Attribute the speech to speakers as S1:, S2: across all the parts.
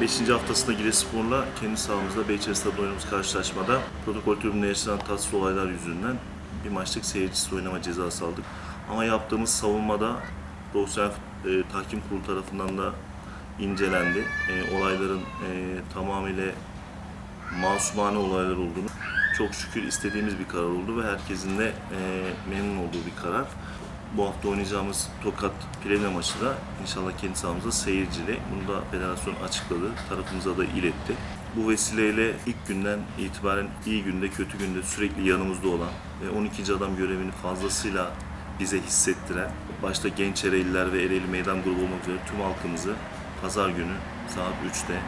S1: Ligin 5. haftasında Giresunspor'la kendi sahamızda Beyçeli Stadı'nda oynadığımız karşılaşmada protokol tribünde yaşanan tatsız olaylar yüzünden bir maçlık seyircisiz oynama cezası aldık. Ama yaptığımız savunmada Profesyonel e, Tahkim Kurulu tarafından da incelendi. E, olayların e, tamamıyla masumane olaylar olduğunu çok şükür istediğimiz bir karar oldu ve herkesin de e, memnun olduğu bir karar. Bu hafta oynayacağımız Tokat Plevne maçı da inşallah kendi sahamızda seyircili. Bunu da federasyon açıkladı, tarafımıza da iletti. Bu vesileyle ilk günden itibaren iyi günde kötü günde sürekli yanımızda olan ve 12. adam görevini fazlasıyla bize hissettiren, başta genç Ereğliler ve Ereğli Meydan Grubu olmak üzere tüm halkımızı pazar günü saat 3'te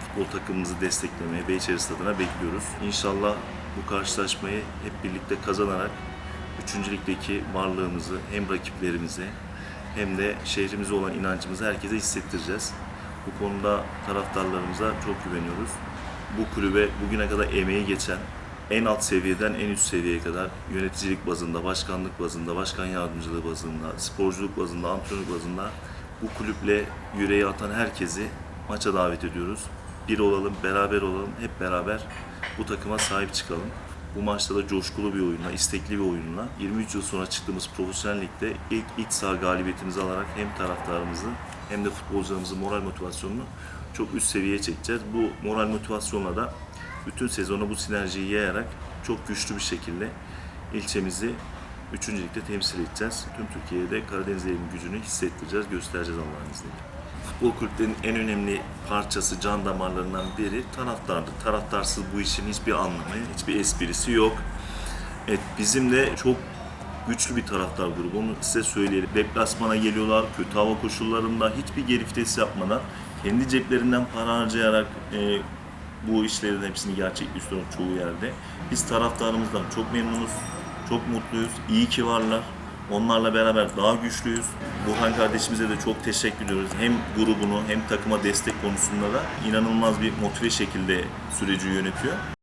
S1: futbol takımımızı desteklemeye Beyçeri Stadı'na bekliyoruz. İnşallah bu karşılaşmayı hep birlikte kazanarak 3. ligdeki varlığımızı hem rakiplerimize hem de şehrimize olan inancımızı herkese hissettireceğiz. Bu konuda taraftarlarımıza çok güveniyoruz. Bu kulübe bugüne kadar emeği geçen en alt seviyeden en üst seviyeye kadar yöneticilik bazında, başkanlık bazında, başkan yardımcılığı bazında, sporculuk bazında, antrenörlük bazında bu kulüple yüreği atan herkesi maça davet ediyoruz. Bir olalım, beraber olalım, hep beraber bu takıma sahip çıkalım. Bu maçta da coşkulu bir oyunla, istekli bir oyunla 23 yıl sonra çıktığımız profesyonel ligde ilk iç saha galibiyetimizi alarak hem taraftarımızı hem de futbolcularımızın moral motivasyonunu çok üst seviyeye çekeceğiz. Bu moral motivasyonla da bütün sezonu bu sinerjiyi yayarak çok güçlü bir şekilde ilçemizi 3. ligde temsil edeceğiz. Tüm Türkiye'de Karadeniz Devrim gücünü hissettireceğiz, göstereceğiz Allah'ın izniyle. Futbol kulüplerinin en önemli parçası, can damarlarından biri taraftardır. Taraftarsız bu işin hiçbir anlamı, hiçbir esprisi yok. Evet, bizim de çok güçlü bir taraftar grubu. Onu size söyleyelim. Deplasmana geliyorlar, kötü hava koşullarında hiçbir geri vites yapmadan kendi ceplerinden para harcayarak e, bu işlerin hepsini gerçekleştiriyor çoğu yerde. Biz taraftarımızdan çok memnunuz, çok mutluyuz. İyi ki varlar. Onlarla beraber daha güçlüyüz. Burhan kardeşimize de çok teşekkür ediyoruz. Hem grubunu hem takıma destek konusunda da inanılmaz bir motive şekilde süreci yönetiyor.